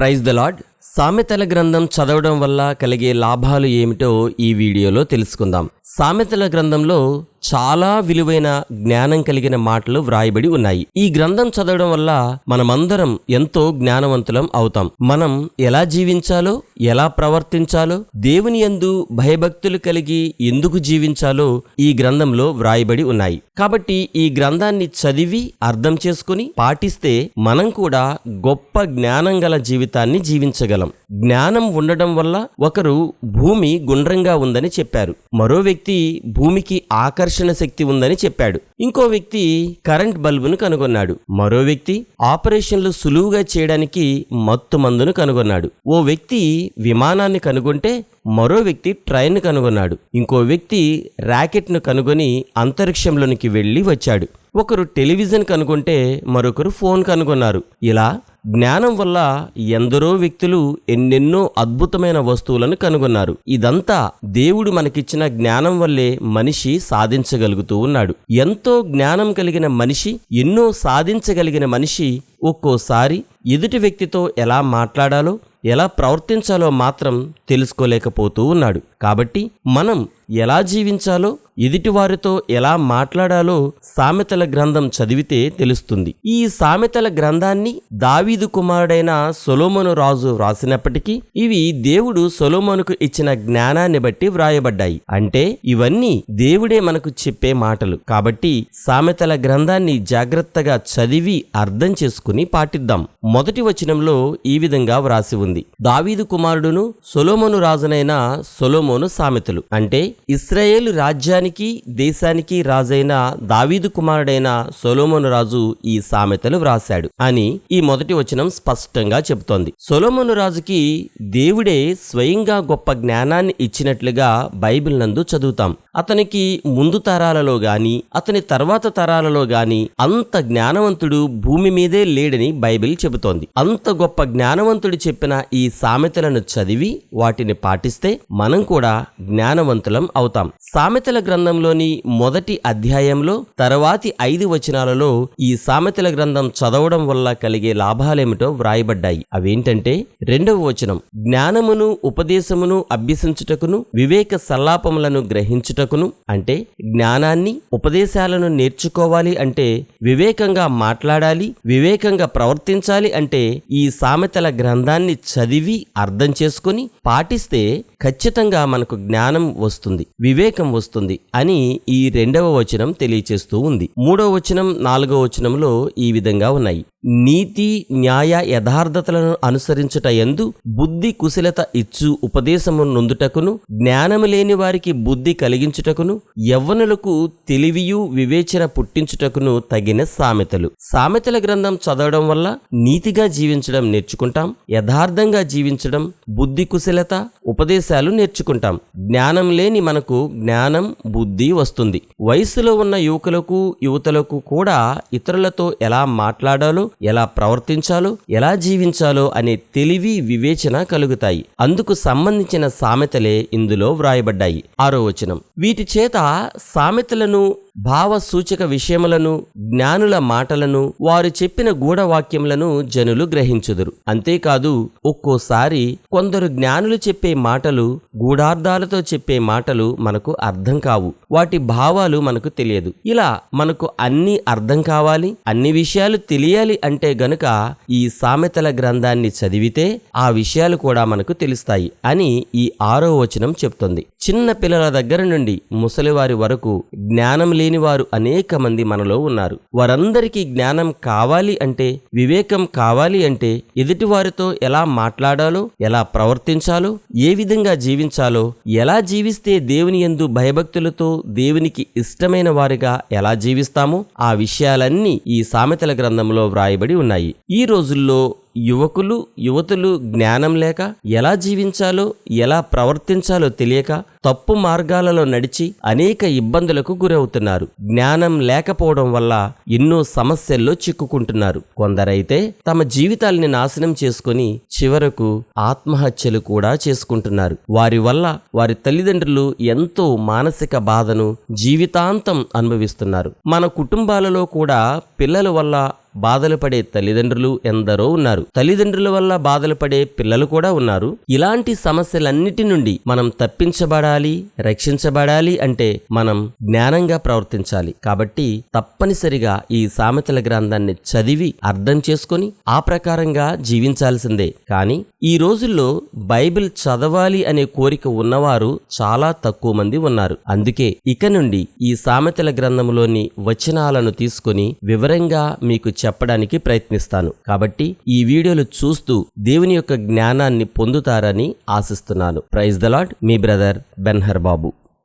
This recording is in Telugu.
ప్రైజ్ ద లాడ్ సామెతల గ్రంథం చదవడం వల్ల కలిగే లాభాలు ఏమిటో ఈ వీడియోలో తెలుసుకుందాం. సామెతల గ్రంథంలో చాలా విలువైన జ్ఞానం కలిగిన మాటలు వ్రాయబడి ఉన్నాయి. ఈ గ్రంథం చదవడం వల్ల మనమందరం ఎంతో జ్ఞానవంతులం అవుతాం. మనం ఎలా జీవించాలో ఎలా ప్రవర్తించాలో దేవుని యందు భయభక్తులు కలిగి ఎందుకు జీవించాలో ఈ గ్రంథంలో వ్రాయబడి ఉన్నాయి. కాబట్టి ఈ గ్రంథాన్ని చదివి అర్థం చేసుకుని పాటిస్తే మనం కూడా గొప్ప జ్ఞానం గల జీవితాన్ని జీవించగలం. జ్ఞానం ఉండడం వల్ల ఒకరు భూమి గుండ్రంగా ఉందని చెప్పారు. మరో వ్యక్తి భూమికి ఆకర్షణ శక్తి ఉందని చెప్పాడు. ఇంకో వ్యక్తి కరెంట్ బల్బును కనుగొన్నాడు. మరో వ్యక్తి ఆపరేషన్లు సులువుగా చేయడానికి మత్తు మందును కనుగొన్నాడు. ఓ వ్యక్తి విమానాన్ని కనుగొంటే మరో వ్యక్తి ట్రైన్ కనుగొన్నాడు. ఇంకో వ్యక్తి ర్యాకెట్ను కనుగొని అంతరిక్షంలోనికి వెళ్ళి వచ్చాడు. ఒకరు టెలివిజన్ కనుగొంటే మరొకరు ఫోన్ కనుగొన్నారు. ఇలా జ్ఞానం వల్ల ఎందరో వ్యక్తులు ఎన్నెన్నో అద్భుతమైన వస్తువులను కనుగొన్నారు. ఇదంతా దేవుడు మనకిచ్చిన జ్ఞానం వల్లే మనిషి సాధించగలుగుతూ ఉన్నాడు. ఎంతో జ్ఞానం కలిగిన మనిషి ఎన్నో సాధించగలిగిన మనిషి ఒక్కోసారి ఎదుటి వ్యక్తితో ఎలా మాట్లాడాలో ఎలా ప్రవర్తించాలో మాత్రం తెలుసుకోలేకపోతూ ఉన్నాడు. కాబట్టి మనం ఎలా జీవించాలో ఎదుటివారితో ఎలా మాట్లాడాలో సామెతల గ్రంథం చదివితే తెలుస్తుంది. ఈ సామెతల గ్రంథాన్ని దావీదు కుమారుడైన సొలోమోను రాజు వ్రాసినప్పటికీ ఇవి దేవుడు సొలోమోనుకు ఇచ్చిన జ్ఞానాన్ని బట్టి వ్రాయబడ్డాయి. అంటే ఇవన్నీ దేవుడే మనకు చెప్పే మాటలు. కాబట్టి సామెతల గ్రంథాన్ని జాగ్రత్తగా చదివి అర్థం చేసుకుని పాటిద్దాం. మొదటి వచనంలో ఈ విధంగా వ్రాసి ఉంది. దావీదు కుమారుడును సొలోమోను రాజునైన సొలోమోను సామెతలు. అంటే ఇస్రాయేల్ రాజ్యానికి దేశానికి రాజైన దావీదు కుమారుడైన సొలోమోను రాజు ఈ సామెతలు వ్రాశాడు అని ఈ మొదటి వచనం స్పష్టంగా చెబుతోంది. సొలోమోను రాజుకి దేవుడే స్వయంగా గొప్ప జ్ఞానాన్ని ఇచ్చినట్లుగా బైబిల్ నందు చదువుతాం. అతనికి ముందు తరాలలో గాని అతని తర్వాత తరాలలో గాని అంత జ్ఞానవంతుడు భూమి మీదే లేడని బైబిల్ చెబుతోంది. అంత గొప్ప జ్ఞానవంతుడు చెప్పిన ఈ సామెతలను చదివి వాటిని పాటిస్తే మనం కూడా జ్ఞానవంతులం అవుతాం. సామెతల గ్రంథంలోని మొదటి అధ్యాయంలో తర్వాతి ఐదు వచనాలలో ఈ సామెతల గ్రంథం చదవడం వల్ల కలిగే లాభాలేమిటో వ్రాయబడ్డాయి. అవేంటంటే రెండవ వచనం జ్ఞానమును ఉపదేశమును అభ్యసించుటకును వివేక సల్లాపములను గ్రహించుటకును అంటే జ్ఞానాన్ని ఉపదేశాలను నేర్చుకోవాలి అంటే వివేకంగా మాట్లాడాలి వివేక వివేకంగా ప్రవర్తించాలి అంటే ఈ సామెతల గ్రంథాన్ని చదివి అర్థం చేసుకుని పాటిస్తే ఖచ్చితంగా మనకు జ్ఞానం వస్తుంది వివేకం వస్తుంది అని ఈ రెండవ వచనం తెలియచేస్తూ ఉంది. మూడవ వచనం నాలుగవ వచనంలో ఈ విధంగా ఉన్నాయి. నీతి న్యాయ యథార్థతలను అనుసరించుట ఎందు బుద్ధి కుశలత ఇచ్చు ఉపదేశము నొందుటకును జ్ఞానము లేని వారికి బుద్ధి కలిగించుటకును యవ్వనులకు తెలివియు వివేచన పుట్టించుటకును తగిన సామెతలు. సామెతల గ్రంథం చదవడం వల్ల నీతిగా జీవించడం నేర్చుకుంటాం యథార్థంగా జీవించడం బుద్ధి కుశలత ఉపదేశాలు నేర్చుకుంటాం. జ్ఞానం లేని మనకు జ్ఞానం బుద్ధి వస్తుంది. వయసులో ఉన్న యువకులకు యువతలకు కూడా ఇతరులతో ఎలా మాట్లాడాలో ఎలా ప్రవర్తించాలో ఎలా జీవించాలో అనే తెలివి వివేచన కలుగుతాయి. అందుకు సంబంధించిన సామెతలే ఇందులో వ్రాయబడ్డాయి. ఆరో వచనం. వీటి చేత సామెతలను భావ సూచక విషయములను జ్ఞానుల మాటలను వారు చెప్పిన గూఢవాక్యములను జనులు గ్రహించుదురు. అంతేకాదు ఒక్కోసారి కొందరు జ్ఞానులు చెప్పే మాటలు గూఢార్థాలతో చెప్పే మాటలు మనకు అర్థం కావు. వాటి భావాలు మనకు తెలియదు. ఇలా మనకు అన్ని అర్థం కావాలి అన్ని విషయాలు తెలియాలి అంటే గనుక ఈ సామెతల గ్రంథాన్ని చదివితే ఆ విషయాలు కూడా మనకు తెలుస్తాయి అని ఈ ఆరో వచనం చెప్తుంది. చిన్న పిల్లల దగ్గర నుండి ముసలివారి వరకు జ్ఞానం లేని వారు అనేక మంది మనలో ఉన్నారు. వారందరికీ జ్ఞానం కావాలి అంటే వివేకం కావాలి అంటే ఎదుటివారితో ఎలా మాట్లాడాలో ఎలా ప్రవర్తించాలో ఏ విధంగా జీవించాలో ఎలా జీవిస్తే దేవుని యందు భయభక్తులతో దేవునికి ఇష్టమైన వారిగా ఎలా జీవిస్తామో ఆ విషయాలన్నీ ఈ సామెతల గ్రంథంలో వ్రాయబడి ఉన్నాయి. ఈ రోజుల్లో యువకులు యువతులు జ్ఞానం లేక ఎలా జీవించాలో ఎలా ప్రవర్తించాలో తెలియక తప్పు మార్గాలలో నడిచి అనేక ఇబ్బందులకు గురవుతున్నారు. జ్ఞానం లేకపోవడం వల్ల ఎన్నో సమస్యల్లో చిక్కుకుంటున్నారు. కొందరైతే తమ జీవితాల్ని నాశనం చేసుకుని చివరకు ఆత్మహత్యలు కూడా చేసుకుంటున్నారు. వారి వల్ల వారి తల్లిదండ్రులు ఎంతో మానసిక బాధను జీవితాంతం అనుభవిస్తున్నారు. మన కుటుంబాలలో కూడా పిల్లల వల్ల బాధలు పడే తల్లిదండ్రులు ఎందరో ఉన్నారు. తల్లిదండ్రుల వల్ల బాధలు పడే పిల్లలు కూడా ఉన్నారు. ఇలాంటి సమస్యలన్నిటి నుండి మనం తప్పించబడాలి. రక్షించబడాలి అంటే మనం జ్ఞానంగా ప్రవర్తించాలి. కాబట్టి తప్పనిసరిగా ఈ సామెతల గ్రంథాన్ని చదివి అర్థం చేసుకొని ఆ ప్రకారంగా జీవించాల్సిందే. కానీ ఈ రోజుల్లో బైబిల్ చదవాలి అనే కోరిక ఉన్నవారు చాలా తక్కువ మంది ఉన్నారు. అందుకే ఇక నుండి ఈ సామెతల గ్రంథంలోని వచనాలను తీసుకొని వివరంగా మీకు చెప్పడానికి ప్రయత్నిస్తాను. కాబట్టి ఈ వీడియోలు చూస్తూ దేవుని యొక్క జ్ఞానాన్ని పొందుతారని ఆశిస్తున్నాను. ప్రైజ్ ద లాడ్ మీ బ్రదర్ బెన్హర్ బాబు